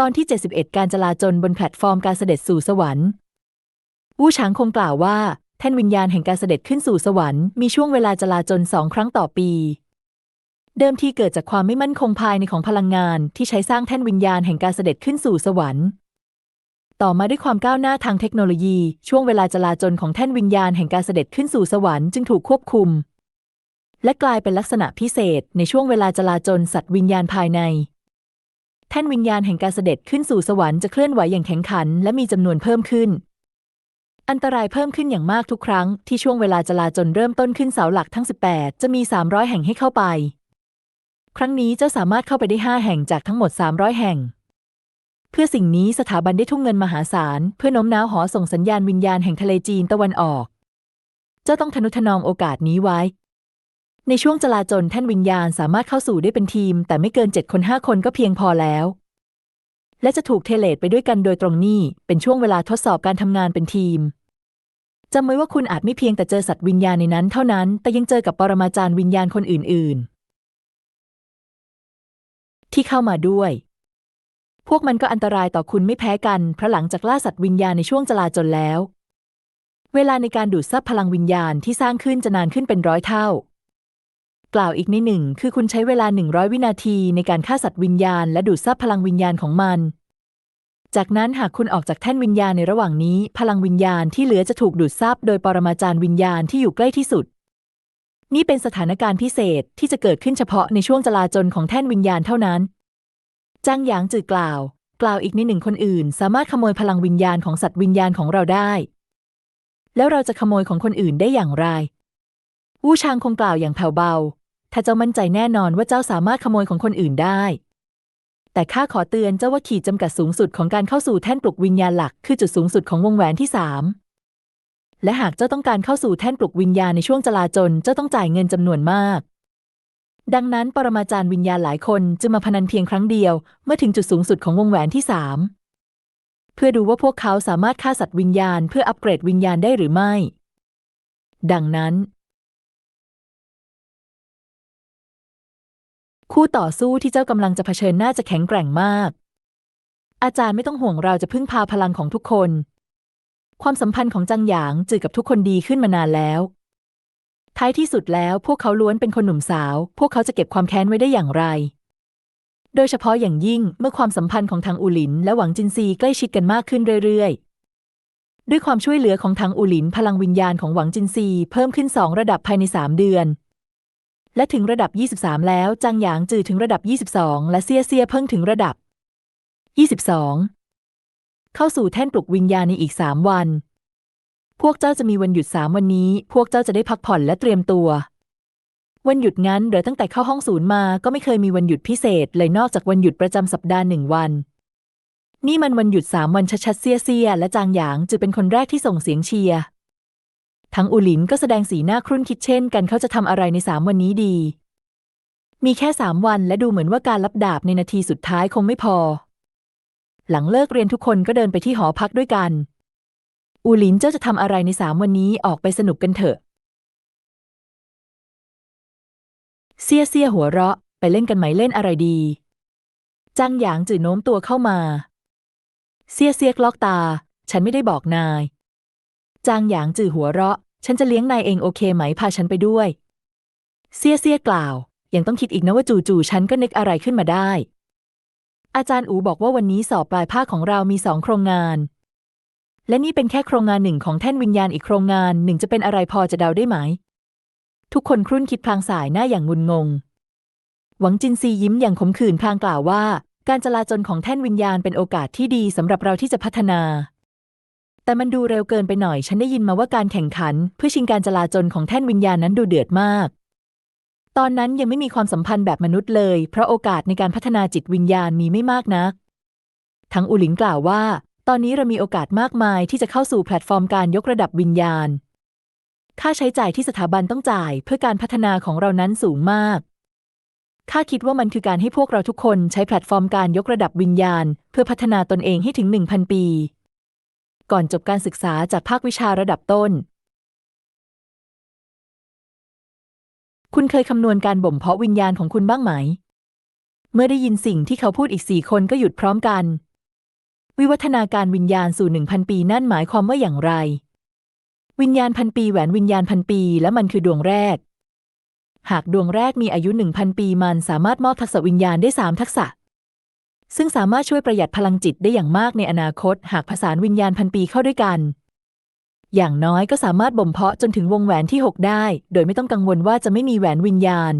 ตอนที่ 71 การจลาจลบนแพลตฟอร์มการเสด็จสู่สวรรค์วู้ฉางคงกล่าวว่าแท่นวิญญาณแห่งการเสด็จขึ้นสู่สวรรค์มีช่วงเวลาจลาจลสองครั้งต่อปี เดิมทีเกิดจากความไม่มั่นคงภายในของพลังงานที่ใช้สร้างแท่นวิญญาณแห่งการเสด็จขึ้นสู่สวรรค์ ต่อมาด้วยความก้าวหน้าทางเทคโนโลยี ช่วงเวลาจลาจลของแท่นวิญญาณแห่งการเสด็จขึ้นสู่สวรรค์จึงถูกควบคุม และกลายเป็นลักษณะพิเศษในช่วงเวลาจลาจลสัตว์วิญญาณภายใน แท่นวิญญาณแห่งการเสด็จขึ้นสู่สวรรค์จะเคลื่อนไหวอย่างแข็งขัน และมีจำนวนเพิ่มขึ้น อันตรายเพิ่มขึ้นอย่างมากทุกครั้งที่ช่วงเวลาจลาจลเริ่มต้นขึ้นเสาหลักทั้ง 18 จะมี 300 แห่งให้เข้าไป ครั้งนี้เจ้าสามารถเข้าไปได้ 5 แห่งจากทั้งหมด 300 แห่ง เพื่อสิ่งนี้สถาบันได้ทุ่มเงินมหาศาล เพื่อโน้มน้าวหอส่งสัญญาณวิญญาณแห่งทะเลจีนตะวันออก เจ้าต้องทนุถนอมโอกาสนี้ไว้ ในช่วงจลาจลแท่นวิญญาณสามารถเข้าสู่ได้เป็นทีม แต่ไม่เกิน7คน5คนก็เพียงพอแล้ว และจะถูกเทเลตไปด้วยกันโดยตรงนี้ เป็นช่วงเวลาทดสอบการทำงานเป็นทีมจำไว้ว่าคุณอาจไม่เพียงแต่เจอสัตว์วิญญาณในนั้นเท่านั้น แต่ยังเจอกับปรมาจารย์วิญญาณคนอื่น ๆ ที่เข้ามาด้วย พวกมันก็อันตรายต่อคุณไม่แพ้กันเพราะหลังจากล่าสัตว์วิญญาณในช่วงจลาจลแล้ว เวลาในการดูดซับพลังวิญญาณที่สร้างขึ้นจะนานขึ้นเป็นร้อยเท่า กล่าวอีกในหนึ่ง คือคุณใช้เวลา 100 วินาทีในการฆ่าสัตว์วิญญาณและดูดซับพลังวิญญาณของมัน จากนั้นหากคุณออกจากแท่นวิญญาณในระหว่างนี้ พลังวิญญาณที่เหลือจะถูกดูดซับโดยปรมาจารย์วิญญาณที่อยู่ใกล้ที่สุด นี่เป็นสถานการณ์พิเศษที่จะเกิดขึ้นเฉพาะในช่วงจลาจลของแท่นวิญญาณเท่านั้นจางหยางจือกล่าว กล่าวอีกในหนึ่งคนอื่น สามารถขโมยพลังวิญญาณของสัตว์วิญญาณของเราได้ แล้วเราจะขโมยของคนอื่นได้อย่างไร วูชางคงกล่าวอย่างแผ่วเบา ถ้าเจ้ามั่นใจแน่นอนว่าเจ้าสามารถขโมยของคนอื่นได้ แต่ข้าขอเตือนเจ้าว่าขีดจำกัดสูงสุดของการเข้าสู่แท่นปลุกวิญญาณหลัก คือจุดสูงสุดของวงแหวนที่สามและหากเจ้าต้องการเข้าสู่แท่นปลุกวิญญาณในช่วงจลาจลเจ้าต้องจ่ายเงินจำนวนมาก ดังนั้นปรมาจารย์วิญญาณหลายคนจึงมาพนันเพียงครั้งเดียว เมื่อถึงจุดสูงสุดของวงแหวนที่สามเพื่อดูว่าพวกเขาสามารถฆ่าสัตว์วิญญาณ เพื่ออัปเกรดวิญญาณได้หรือไม่ ดังนั้น คู่ต่อสู้ที่เจ้ากำลังจะเผชิญหน้าจะแข็งแกร่งมาก อาจารย์ไม่ต้องห่วงเราจะพึ่งพาพลังของทุกคน ความสัมพันธ์ของจังหยางจือกับทุกคนดีขึ้นมานานแล้ว ท้ายที่สุดแล้วพวกเขาล้วนเป็นคนหนุ่มสาว พวกเขาจะเก็บความแค้นไว้ได้อย่างไร โดยเฉพาะอย่างยิ่งเมื่อความสัมพันธ์ของทางอูหลิน และหวังจินซีใกล้ชิดกันมากขึ้นเรื่อยๆด้วยความช่วยเหลือของทางอูหลิน พลังวิญญาณของหวังจินซี เพิ่มขึ้นสองระดับภายในสามเดือน และถึงระดับ 23 แล้ว จางหยางจือถึงระดับ 22 และเซียเซียเพิ่งถึงระดับ 22 เข้าสู่แท่นปลุกวิญญาณในอีกสามวัน พวกเจ้าจะมีวันหยุดสามวันนี้ พวกเจ้าจะได้พักผ่อนและเตรียมตัว วันหยุดงั้นเหรือตั้งแต่เข้าห้องศูนย์มาก็ไม่เคยมีวันหยุดพิเศษ เลยนอกจากวันหยุดประจำสัปดาห์หนึ่งวันนี่มันวันหยุดสามวันชัดๆเซียเซียและจางหยางจือเป็นคนแรกที่ส่งเสียงเชียร์ ทั้งอูหลินก็แสดงสีหน้าครุ่นคิดเช่นกันเขาจะทำอะไรในสามวันนี้ดี มีแค่สามวันและดูเหมือนว่าการรับดาบในนาทีสุดท้ายคงไม่พอ หลังเลิกเรียนทุกคนก็เดินไปที่หอพักด้วยกัน อูหลินเจ้าจะทำอะไรในสามวันนี้ออกไปสนุกกันเถอะ เซียเซียหัวเราะ ไปเล่นกันไหมเล่นอะไรดีจางหยางจื่อโน้มตัวเข้ามา เซียเซียกลอกตา ฉันไม่ได้บอกนาย จางหยางจื่อหัวเราะ ฉันจะเลี้ยงนายเองโอเคไหมพาฉันไปด้วย เซียเซียกล่าว ยังต้องคิดอีกนะว่าจู่ๆฉันก็นึกอะไรขึ้นมาได้ อาจารย์อูบอกว่าวันนี้สอบปลายภาคของเรามีสองโครงงาน และนี่เป็นแค่โครงงานหนึ่งของแท่นวิญญาณอีกโครงงานหนึ่งจะเป็นอะไรพอจะเดาได้ไหม ทุกคนครุ่นคิดพลางสายหน้าอย่างงุนงง หวังจินซียิ้มอย่างขมขื่นพลางกล่าวว่า การจลาจลของแท่นวิญญาณเป็นโอกาสที่ดีสำหรับเราที่จะพัฒนา แต่มันดูเร็วเกินไปหน่อย ฉันได้ยินมาว่าการแข่งขัน เพื่อชิงการจลาจลของแท่นวิญญาณนั้นดูเดือดมาก ตอนนั้นยังไม่มีความสัมพันธ์แบบมนุษย์เลย เพราะโอกาสในการพัฒนาจิตวิญญาณมีไม่มากนัก ทั้งอูหลินกล่าวว่า ตอนนี้เรามีโอกาสมากมายที่จะเข้าสู่แพลตฟอร์มการยกระดับวิญญาณ ค่าใช้จ่ายที่สถาบันต้องจ่าย เพื่อการพัฒนาของเรานั้นสูงมากข้าคิดว่ามันคือการให้พวกเราทุกคนใช้แพลตฟอร์มการยกระดับวิญญาณ เพื่อพัฒนาตนเองให้ถึง 1,000 ปี ก่อนจบการศึกษาจากภาควิชาระดับต้น คุณเคยคำนวณการบ่มเพาะวิญญาณของคุณบ้างไหม เมื่อได้ยินสิ่งที่เขาพูดอีกสี่คนก็หยุดพร้อมกัน วิวัฒนาการวิญญาณสู่หนึ่งพันปีนั่นหมายความว่าอย่างไร วิญญาณพันปีแหวนวิญญาณพันปี และมันคือดวงแรก หากดวงแรกมีอายุหนึ่งพันปีมันสามารถมอบทักษะวิญญาณได้สามทักษะ ซึ่งสามารถช่วยประหยัดพลังจิตได้อย่างมากในอนาคต หากผสานวิญญาณพันปีเข้าด้วยกัน อย่างน้อยก็สามารถบ่มเพาะจนถึงวงแหวนที่ 6 ได้ โดยไม่ต้องกังวลว่าจะไม่มีแหวนวิญญาณ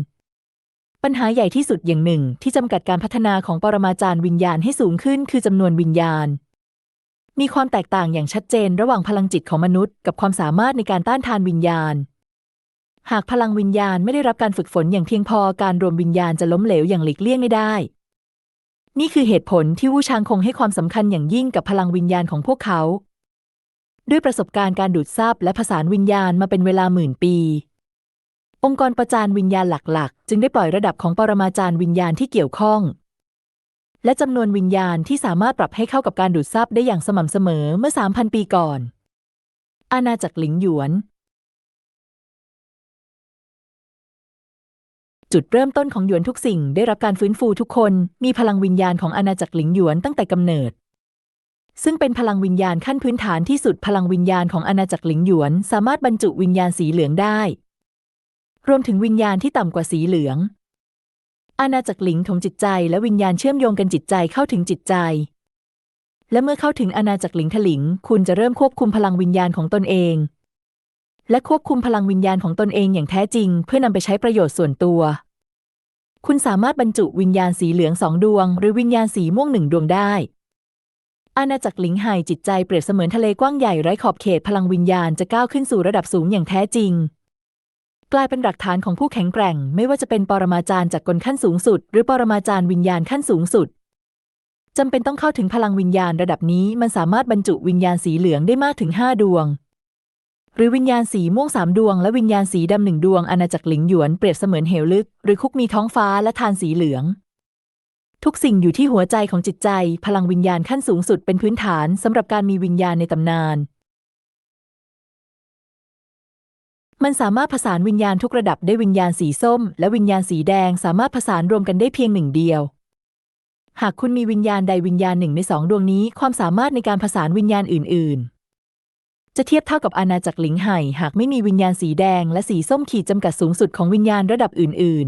ปัญหาใหญ่ที่สุดอย่างหนึ่ง ที่จำกัดการพัฒนาของปรมาจารย์วิญญาณให้สูงขึ้น คือจำนวนวิญญาณ มีความแตกต่างอย่างชัดเจนระหว่างพลังจิตของมนุษย์ กับความสามารถในการต้านทานวิญญาณหากพลังวิญญาณไม่ได้รับการฝึกฝนอย่างเพียงพอการรวมวิญญาณจะล้มเหลวอย่างหลีกเลี่ยงไม่ได้ นี่คือเหตุผลที่วูชางคงให้ความสำคัญอย่างยิ่งกับพลังวิญญาณของพวกเขา ด้วยประสบการณ์การดูดซับและผสานวิญญาณมาเป็นเวลาหมื่นปี องค์กรประจานวิญญาณหลักๆ จึงได้ปล่อยระดับของปรมาจารย์วิญญาณที่เกี่ยวข้อง และจำนวนวิญญาณที่สามารถปรับให้เข้ากับการดูดซับได้อย่างสม่ำเสมอเมื่อ 3,000 ปีก่อน อาณาจักรหลิงหยวน จุดเริ่มต้นของหยวนทุกสิ่งได้รับการฟื้นฟูทุกคน มีพลังวิญญาณของอาณาจักรหลิงหยวนตั้งแต่กำเนิด ซึ่งเป็นพลังวิญญาณขั้นพื้นฐานที่สุดพลังวิญญาณของอาณาจักรหลิงหยวน สามารถบรรจุวิญญาณสีเหลืองได้ รวมถึงวิญญาณที่ต่ำกว่าสีเหลือง อาณาจักรหลิงถงจิตใจและวิญญาณเชื่อมโยงกันจิตใจเข้าถึงจิตใจ และเมื่อเข้าถึงอาณาจักรหลิงถลิง คุณจะเริ่มควบคุมพลังวิญญาณของตนเอง และควบคุมพลังวิญญาณของตนเองอย่างแท้จริง เพื่อนำไปใช้ประโยชน์ส่วนตัว คุณสามารถบรรจุวิญญาณสีเหลืองสองดวง หรือวิญญาณสีม่วงหนึ่งดวงได้ อาณาจักรหลิงไห่จิตใจเปรียบเสมือนทะเลกว้างใหญ่ไร้ขอบเขตพลังวิญญาณจะก้าวขึ้นสู่ระดับสูงอย่างแท้จริง กลายเป็นหลักฐานของผู้แข็งแกร่ง ไม่ว่าจะเป็นปรมาจารย์จากกลขั้นสูงสุด หรือปรมาจารย์วิญญาณขั้นสูงสุดจำเป็นต้องเข้าถึงพลังวิญญาณระดับนี้มันสามารถบรรจุวิญญาณสีเหลืองได้มากถึง 5 ดวง หรือวิญญาณสีม่วงสามดวง และวิญญาณสีดำหนึ่งดวงอาณาจักรหลิงหยวนเปรียบเสมือนเหวลึก หรือคุกมีท้องฟ้าและทานสีเหลือง ทุกสิ่งอยู่ที่หัวใจของจิตใจ พลังวิญญาณขั้นสูงสุดเป็นพื้นฐานสำหรับการมีวิญญาณในตำนาน มันสามารถผสานวิญญาณทุกระดับได้วิญญาณสีส้ม และวิญญาณสีแดงสามารถผสานรวมกันได้เพียงหนึ่งเดียวหากคุณมีวิญญาณใดวิญญาณหนึ่งในสองดวงนี้ ความสามารถในการผสานวิญญาณอื่น ๆ จะเทียบเท่ากับอาณาจักรหลิงไห่หากไม่มีวิญญาณสีแดงและสีส้มขีดจำกัดสูงสุดของวิญญาณระดับอื่น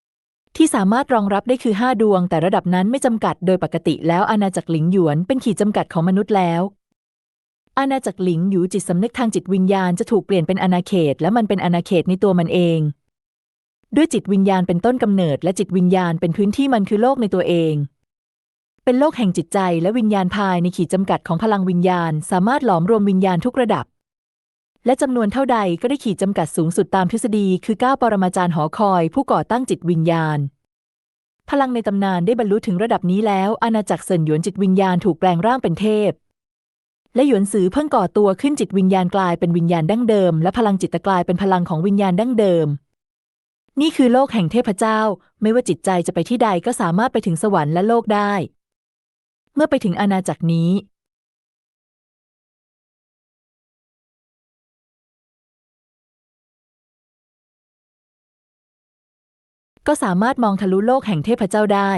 ๆ ที่สามารถรองรับได้คือ 5 ดวง แต่ระดับนั้นไม่จำกัดโดยปกติแล้วอาณาจักรหลิงหยวนเป็นขีดจำกัดของมนุษย์แล้ว อาณาจักรหลิงหยูจิตสำนึกทางจิตวิญญาณจะถูกเปลี่ยนเป็นอาณาเขต และมันเป็นอาณาเขตในตัวมันเอง ด้วยจิตวิญญาณเป็นต้นกำเนิด และจิตวิญญาณเป็นพื้นที่มันคือโลกในตัวเอง เป็นโลกแห่งจิตใจและวิญญาณภายในขีดจำกัดของพลังวิญญาณ สามารถหลอมรวมวิญญาณทุกระดับ และจำนวนเท่าใดก็ได้ขีดจำกัดสูงสุดตามทฤษฎีคือก้าปรมาจารย์หอคอย ผู้ก่อตั้งจิตวิญญาณ พลังในตำนานได้บรรลุถึงระดับนี้แล้ว อาณาจักรเซินหยวนจิตวิญญาณถูกแปลงร่างเป็นเทพ และหยวนซือเพิ่งก่อตัวขึ้นจิตวิญญาณกลายเป็นวิญญาณดั้งเดิม และพลังจิตกลายเป็นพลังของวิญญาณดั้งเดิมนี่คือโลกแห่งเทพเจ้า ไม่ว่าจิตใจจะไปที่ใดก็สามารถไปถึงสวรรค์และโลกได้ เมื่อไปถึงอาณาจักรนี้ก็สามารถมองทะลุโลกแห่งเทพเจ้าได้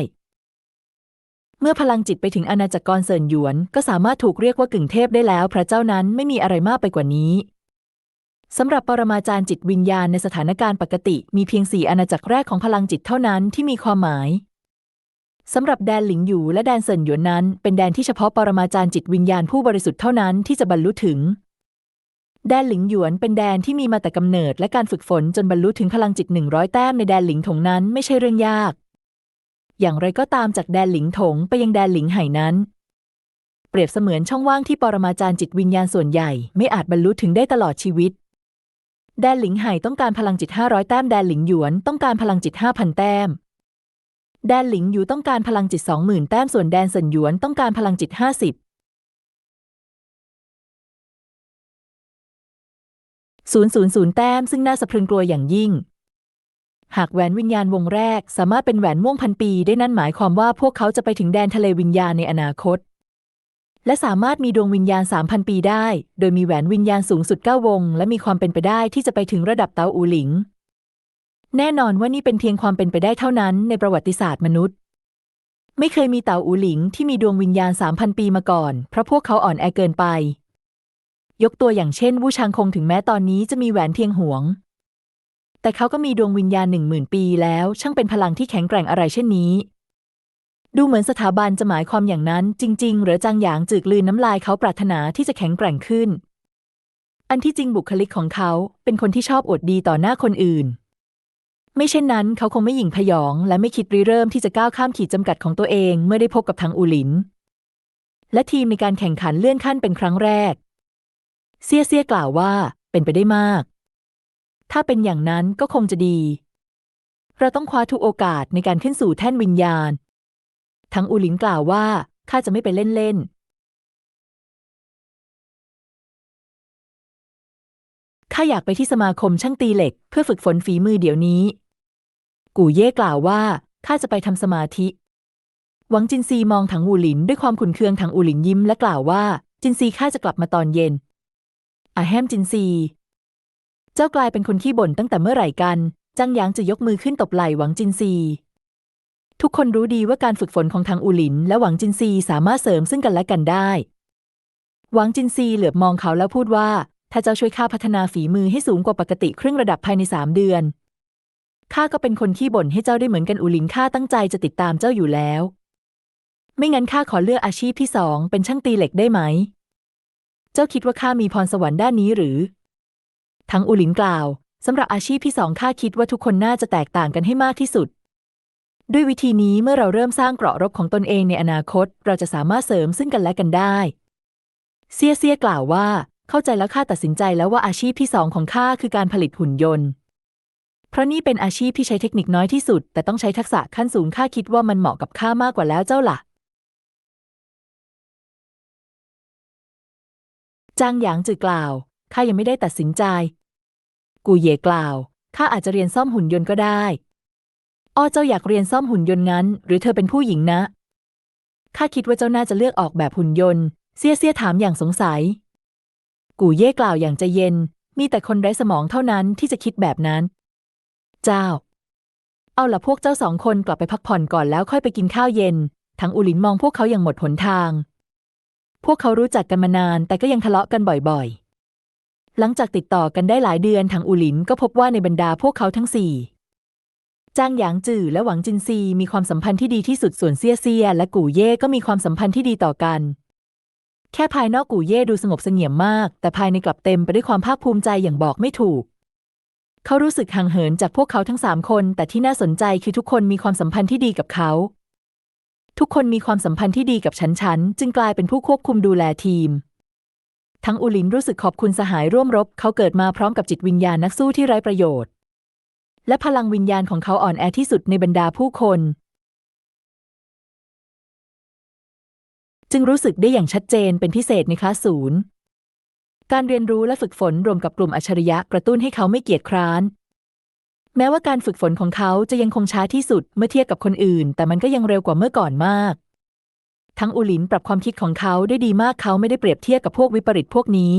เมื่อพลังจิตไปถึงอาณาจักรกรเซินหยวน ก็สามารถถูกเรียกว่ากึ่งเทพได้แล้ว พระเจ้านั้นไม่มีอะไรมากไปกว่านี้ สำหรับปรมาจารย์จิตวิญญาณในสถานการณ์ปกติ มีเพียงสี่อาณาจักรแรกของพลังจิตเท่านั้นที่มีความหมาย สำหรับแดนหลิงหยูและแดนเซินหยวนนั้น เป็นแดนที่เฉพาะปรมาจารย์จิตวิญญาณผู้บริสุทธิ์เท่านั้นที่จะบรรลุถึง แดนหลิงหยวนเป็นแดนที่มีมาแต่กำเนิดและการฝึกฝนจนบรรลุถึงพลังจิตหนึ่งร้อยแต้มในแดนหลิงถงนั้นไม่ใช่เรื่องยาก อย่างไรก็ตามจากแดนหลิงถงไปยังแดนหลิงไห่นั้น เปรียบเสมือนช่องว่างที่ปรมาจารย์จิตวิญญาณส่วนใหญ่ไม่อาจบรรลุถึงได้ตลอดชีวิต แดนหลิงไห่ต้องการพลังจิต500แต้มแดนหลิงหยวนต้องการพลังจิต5,000แต้ม แดนหลิงหยูต้องการพลังจิต 20,000 แต้มส่วนแดนเซินหยวนต้องการพลังจิต 50 000 แต้มซึ่งน่าสะพรึงกลัวอย่างยิ่ง หากแหวนวิญญาณวงแรกสามารถเป็นแหวนม่วงพันปีได้นั่นหมายความว่าพวกเขาจะไปถึงแดนทะเลวิญญาณในอนาคต และสามารถมีดวงวิญญาณ 3,000 ปีได้ โดยมีแหวนวิญญาณสูงสุด 9 วง และมีความเป็นไปได้ที่จะไปถึงระดับเตาอูหลิง แน่นอนว่านี่เป็นเพียงความเป็นไปได้เท่านั้นในประวัติศาสตร์มนุษย์ ไม่เคยมีเต่าอูหลิงที่มีดวงวิญญาณสามพันปีมาก่อน เพราะพวกเขาอ่อนแอเกินไป ยกตัวอย่างเช่น วูชางคงถึงแม้ตอนนี้จะมีแหวนเทียงหวง แต่เขาก็มีดวงวิญญาณหนึ่งหมื่นปีแล้ว ช่างเป็นพลังที่แข็งแกร่งอะไรเช่นนี้ ดูเหมือนสถาบันจะหมายความอย่างนั้น จริง ๆ หรือจางหยางจืกลืนน้ำลายเขาปรารถนาที่จะแข็งแกร่งขึ้น อันที่จริงบุคลิกของเขาเป็นคนที่ชอบอวดดีต่อหน้าคนอื่น ไม่เช่นนั้นเขาคงไม่หยิ่งพยอง และไม่คิดริเริ่มที่จะก้าวข้ามขีดจำกัดของตัวเองเมื่อได้พบกับทางอูหลิน และทีมในการแข่งขันเลื่อนขั้นเป็นครั้งแรก เซียเซียกล่าวว่าเป็นไปได้มาก ถ้าเป็นอย่างนั้นก็คงจะดี เราต้องคว้าทุกโอกาสในการขึ้นสู่แท่นวิญญาณ ทั้งอูหลินกล่าวว่าข้าจะไม่ไปเล่นเล่นข้าอยากไปที่สมาคมช่างตีเหล็ก เพื่อฝึกฝนฝีมือเดี๋ยวนี้ กู่เย่กล่าวว่าข้าจะไปทำสมาธิ หวังจินซีมองถังอูหลินด้วยความขุนเคืองถังอูหลินยิ้มและกล่าวว่า จินซีข้าจะกลับมาตอนเย็นอาแฮมจินซี เจ้ากลายเป็นคนขี้บ่นตั้งแต่เมื่อไหร่กันจังหยางจะยกมือขึ้นตบไหล่หวังจินซี ทุกคนรู้ดีว่าการฝึกฝนของทางอูหลิน และหวังจินซีสามารถเสริมซึ่งกันและกันได้ หวังจินซีเหลือบมองเขาแล้วพูดว่า ถ้าเจ้าช่วยข้าพัฒนาฝีมือให้สูงกว่าปกติครึ่งระดับภายในสามเดือน ข้าก็เป็นคนขี้บ่นให้เจ้าได้เหมือนกันอูหลินข้าตั้งใจจะติดตามเจ้าอยู่แล้ว ไม่งั้นข้าขอเลือกอาชีพที่สองเป็นช่างตีเหล็กได้ไหม เจ้าคิดว่าข้ามีพรสวรรค์ด้านนี้หรือ ทั้งอูหลินกล่าวสำหรับอาชีพที่สองข้าคิดว่าทุกคนน่าจะแตกต่างกันให้มากที่สุด ด้วยวิธีนี้เมื่อเราเริ่มสร้างเกราะรบของตนเองในอนาคต เราจะสามารถเสริมซึ่งกันและกันได้ เซียเซียกล่าวว่า เข้าใจแล้วข้าตัดสินใจแล้วว่าอาชีพที่สองของข้าคือการผลิตหุ่นยนต์ เพราะนี่เป็นอาชีพที่ใช้เทคนิคน้อยที่สุด แต่ต้องใช้ทักษะขั้นสูงข้าคิดว่ามันเหมาะกับข้ามากกว่าแล้วเจ้าล่ะจางหยางจือกล่าวข้ายังไม่ได้ตัดสินใจ กูเย่กล่าวข้าอาจจะเรียนซ่อมหุ่นยนต์ก็ได้อ้อเจ้าอยากเรียนซ่อมหุ่นยนต์งั้น หรือเธอเป็นผู้หญิงนะข้าคิดว่าเจ้าน่าจะเลือกออกแบบหุ่นยนต์เซี่ยเซี่ยถามอย่างสงสัย กูเย่กล่าวอย่างใจเย็น มีแต่คนไร้สมองเท่านั้นที่จะคิดแบบนั้น เจ้า เอาละพวกเจ้าสองคนกลับไปพักผ่อนก่อนแล้วค่อยไปกินข้าวเย็น ทั้งอุลินมองพวกเขาอย่างหมดหนทาง พวกเขารู้จักกันมานานแต่ก็ยังทะเลาะกันบ่อยๆ หลังจากติดต่อกันได้หลายเดือนทางอูลินก็พบว่าในบรรดาพวกเขาทั้งสี่จางหยางจื่อและหวังจินซีมีความสัมพันธ์ที่ดีที่สุดส่วนเซียเซีย และกู่เย่ก็มีความสัมพันธ์ที่ดีต่อกัน แค่ภายนอกกู่เย่ดูสงบเสงี่ยมมาก แต่ภายในกลับเต็มไปด้วยความภาคภูมิใจอย่างบอกไม่ถูก เขารู้สึกห่างเหินจากพวกเขาทั้งสามคน แต่ที่น่าสนใจคือทุกคนมีความสัมพันธ์ที่ดีกับเขา ทุกคนมีความสัมพันธ์ที่ดีกับฉันฉันจึงกลายเป็นผู้ควบคุมดูแลทีม ทั้งอุลินรู้สึกขอบคุณสหายร่วมรบ เขาเกิดมาพร้อมกับจิตวิญญาณนักสู้ที่ไร้ประโยชน์ และพลังวิญญาณของเขาอ่อนแอที่สุดในบรรดาผู้คน จึงรู้สึกได้อย่างชัดเจนเป็นพิเศษในคลาสศูนย์ การเรียนรู้และฝึกฝนรวมกับกลุ่มอัจฉริยะกระตุ้นให้เขาไม่เกียจคร้าน แม้ว่าการฝึกฝนของเขาจะยังคงช้าที่สุดเมื่อเทียบกับคนอื่น แต่มันก็ยังเร็วกว่าเมื่อก่อนมาก ทั้งอุลินปรับความคิดของเขาได้ดีมากเขาไม่ได้เปรียบเทียบกับพวกวิปริตพวกนี้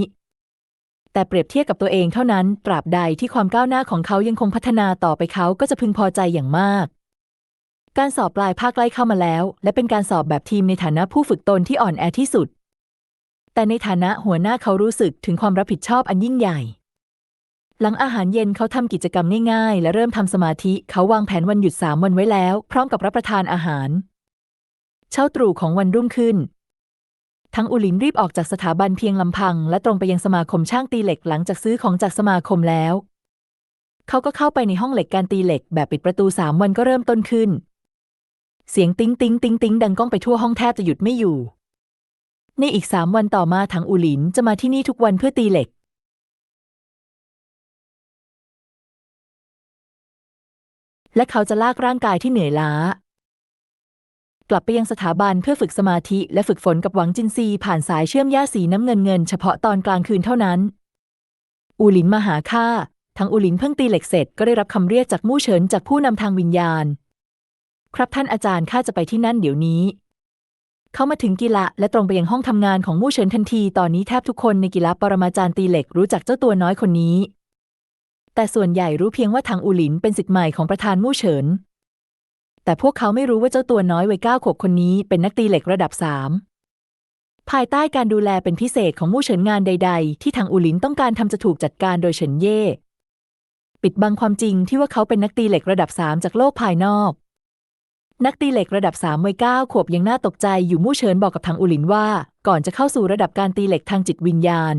แต่เปรียบเทียบกับตัวเองเท่านั้น ตราบใดที่ความก้าวหน้าของเขายังคงพัฒนาต่อไปเขาก็จะพึงพอใจอย่างมาก การสอบปลายภาคใกล้เข้ามาแล้ว และเป็นการสอบแบบทีมในฐานะผู้ฝึกตนที่อ่อนแอที่สุด แต่ในฐานะหัวหน้าเขารู้สึกถึงความรับผิดชอบอันยิ่งใหญ่ หลังอาหารเย็นเขาทำกิจกรรมง่ายๆ และเริ่มทำสมาธิเขาวางแผนวันหยุดสามวันไว้แล้ว พร้อมกับรับประทานอาหาร เช้าตรู่ของวันรุ่งขึ้น ทั้งอุลินรีบออกจากสถาบันเพียงลำพัง และตรงไปยังสมาคมช่างตีเหล็กหลังจากซื้อของจากสมาคมแล้ว เขาก็เข้าไปในห้องเหล็กการตีเหล็กแบบปิดประตูสามวันก็เริ่มต้นขึ้น เสียงติ้งติ้งติ้งติ้งดังก้องไปทั่วห้องแทบจะหยุดไม่อยู่ ในอีกสามวันต่อมาถังอูหลินจะมาที่นี่ทุกวันเพื่อตีเหล็ก และเขาจะลากร่างกายที่เหนื่อยล้า กลับไปยังสถาบันเพื่อฝึกสมาธิและฝึกฝนกับหวังจินซีผ่านสายเชื่อมย่าสีน้ำเงินเงินเฉพาะตอนกลางคืนเท่านั้น อูหลินมาหาข้าทั้งอูหลินเพิ่งตีเหล็กเสร็จก็ได้รับคำเรียกจากมู่เฉินจากผู้นำทางวิญญาณ ครับท่านอาจารย์ข้าจะไปที่นั่นเดี๋ยวนี้ เขามาถึงกีฬาและตรงไปยังห้องทำงานของมู่เฉินทันที ตอนนี้แทบทุกคนในกีฬาปรมาจารย์ตีเหล็กรู้จักเจ้าตัวน้อยคนนี้ แต่ส่วนใหญ่รู้เพียงว่าทางอูหลินเป็นศิษย์ใหม่ของประธานมู่เฉิน แต่พวกเขาไม่รู้ว่าเจ้าตัวน้อยวัยเก้าขวบคนนี้เป็นนักตีเหล็กระดับสามภายใต้การดูแลเป็นพิเศษของมู่เฉินงานใด ๆ ที่ทางอูหลินต้องการทำจะถูกจัดการโดยเฉินเย่ปิดบังความจริงที่ว่าเขาเป็นนักตีเหล็กระดับสามจากโลกภายนอก นักตีเหล็กระดับสามวัยเก้าขวบยังน่าตกใจอยู่มู่เฉินบอกกับทางอูหลินว่า ก่อนจะเข้าสู่ระดับการตีเหล็กทางจิตวิญญาณ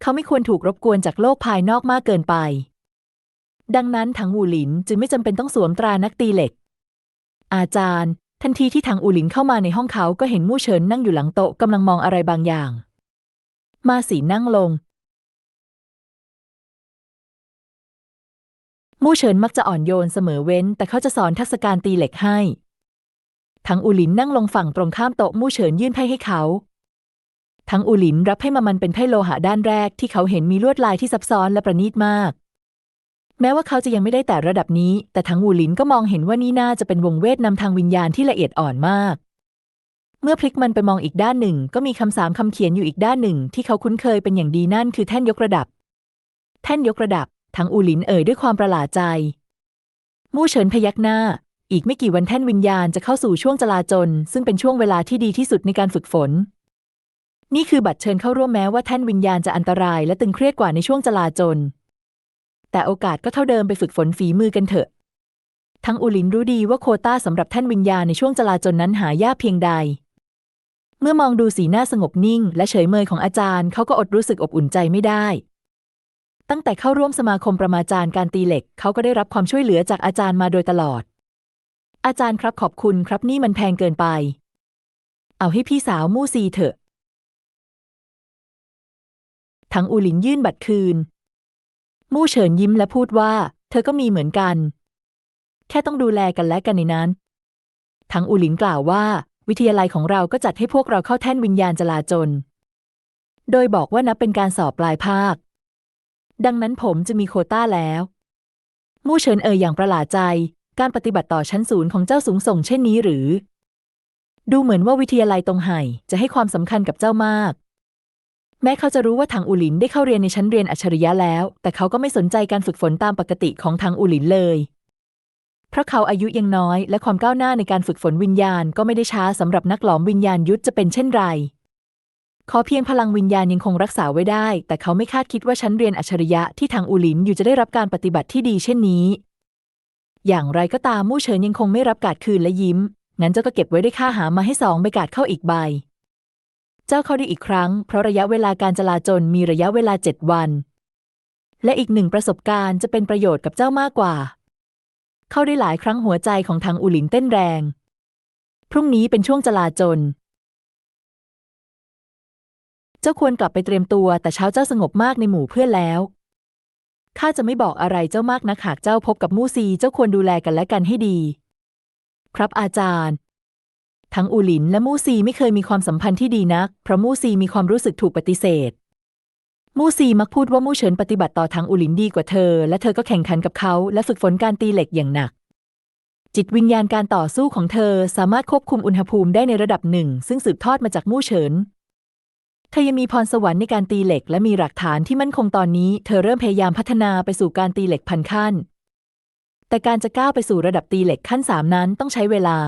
เขาไม่ควรถูกรบกวนจากโลกภายนอกมากเกินไป ดังนั้นทางอูหลินจึงไม่จำเป็นต้องสวมตรานักตีเหล็ก อาจารย์ ทันทีที่ทางอูหลินเข้ามาในห้องเขาก็เห็นมู่เฉินนั่งอยู่หลังโต๊ะกำลังมองอะไรบางอย่าง มาสีนั่งลง มู่เฉินมักจะอ่อนโยนเสมอเว้น แต่เขาจะสอนทักษะการตีเหล็กให้ ทั้งอูหลินนั่งลงฝั่งตรงข้ามโต๊ะมู่เฉินยื่นไพ่ให้เขา ทั้งอูหลินรับให้มามันเป็นไพ่โลหะด้านแรกที่เขาเห็นมีลวดลายที่ซับซ้อนและประณีตมาก แม้ว่าเขาจะยังไม่ได้แต่ระดับนี้ แต่ทั้งอูหลินก็มองเห็นว่านี่น่าจะเป็นวงเวทนำทางวิญญาณที่ละเอียดอ่อนมาก เมื่อพลิกมันไปมองอีกด้านหนึ่ง ก็มีคำสามคำเขียนอยู่อีกด้านหนึ่ง ที่เขาคุ้นเคยเป็นอย่างดีนั่นคือแท่นยกระดับ แท่นยกระดับ ทั้งอูหลินเอ่ยด้วยความประหลาดใจ มู่เฉินพยักหน้า อีกไม่กี่วันแท่นวิญญาณจะเข้าสู่ช่วงจลาจลซึ่งเป็นช่วงเวลาที่ดีที่สุดในการฝึกฝน นี่คือบัตรเชิญเข้าร่วมแม้ว่าแท่นวิญญาณจะอันตรายและตึงเครียดกว่าในช่วงจลาจล แต่โอกาสก็เท่าเดิมไปฝึกฝนฝีมือกันเถอะ ทั้งอูหลินรู้ดีว่าโคต้าสำหรับแท่นวิญญาณในช่วงจลาจลนั้นหายากเพียงใดเมื่อมองดูสีหน้าสงบนิ่ง และเฉยเมยของอาจารย์เขาก็อดรู้สึกอบอุ่นใจไม่ได้ ตั้งแต่เข้าร่วมสมาคมประมาจารย์การตีเหล็ก เขาก็ได้รับความช่วยเหลือจากอาจารย์มาโดยตลอด อาจารย์ครับขอบคุณครับนี่มันแพงเกินไป เอาให้พี่สาวมู่ซีเถอะทั้งอูหลินยื่นบัตรคืน มู่เฉินยิ้มและพูดว่า เธอก็มีเหมือนกัน แค่ต้องดูแลกันและกันในนั้น ทั้งอูหลินกล่าวว่า วิทยาลัยของเราก็จัดให้พวกเราเข้าแท่นวิญญาณจลาจล โดยบอกว่านับเป็นการสอบปลายภาค ดังนั้นผมจะมีโคต้าแล้ว มู่เฉินเอ่ยอย่างประหลาดใจ การปฏิบัติต่อชั้นศูนย์ของเจ้าสูงส่งเช่นนี้หรือ ดูเหมือนว่าวิทยาลัยตรงไห่จะให้ความสำคัญกับเจ้ามาก แม้เขาจะรู้ว่าทางอูหลินได้เข้าเรียนในชั้นเรียนอัจฉริยะแล้ว แต่เขาก็ไม่สนใจการฝึกฝนตามปกติของทางอูหลินเลยเพราะเขาอายุยังน้อยและความก้าวหน้าในการฝึกฝนวิญญาณก็ไม่ได้ช้าสำหรับนักหลอมวิญญาณยุทธจะเป็นเช่นไร ขอเพียงพลังวิญญาณยังคงรักษาไว้ได้ แต่เขาไม่คาดคิดว่าชั้นเรียนอัจฉริยะที่ทางอูหลินอยู่จะได้รับการปฏิบัติที่ดีเช่นนี้ อย่างไรก็ตามมู่เฉินยังคงไม่รับการคืนและยิ้ม งั้นเจ้าก็เก็บไว้ได้ค่าหามาให้สองใบกาดเข้าอีกใบ เจ้าเข้าได้อีกครั้ง เพราะระยะเวลาการจลาจลมีระยะเวลาเจ็ดวัน และอีกหนึ่งประสบการณ์จะเป็นประโยชน์กับเจ้ามากกว่า เข้าได้หลายครั้งหัวใจของทางอูหลินเต้นแรง พรุ่งนี้เป็นช่วงจลาจล เจ้าควรกลับไปเตรียมตัว แต่เช้าเจ้าสงบมากในหมู่เพื่อนแล้วข้าจะไม่บอกอะไรเจ้ามากนักหากเจ้าพบกับมู่ซีเจ้าควรดูแลกันและกันให้ดี ครับอาจารย์ ทั้งอูหลินและมู่ซีไม่เคยมีความสัมพันธ์ที่ดีนัก เพราะมู่ซีมีความรู้สึกถูกปฏิเสธ มู่ซีมักพูดว่ามู่เฉินปฏิบัติต่อทางอูหลินดีกว่าเธอ และเธอก็แข่งขันกับเขาและฝึกฝนการตีเหล็กอย่างหนัก จิตวิญญาณการต่อสู้ของเธอสามารถควบคุมอุณหภูมิได้ในระดับหนึ่ง ซึ่งสืบทอดมาจากมู่เฉิน เธอยังมีพรสวรรค์ในการตีเหล็กและมีหลักฐานที่มั่นคงตอนนี้ เธอเริ่มพยายามพัฒนาไปสู่การตีเหล็กพันขั้น แต่การจะก้าวไปสู่ระดับตีเหล็กขั้นสามนั้นต้องใช้เวลา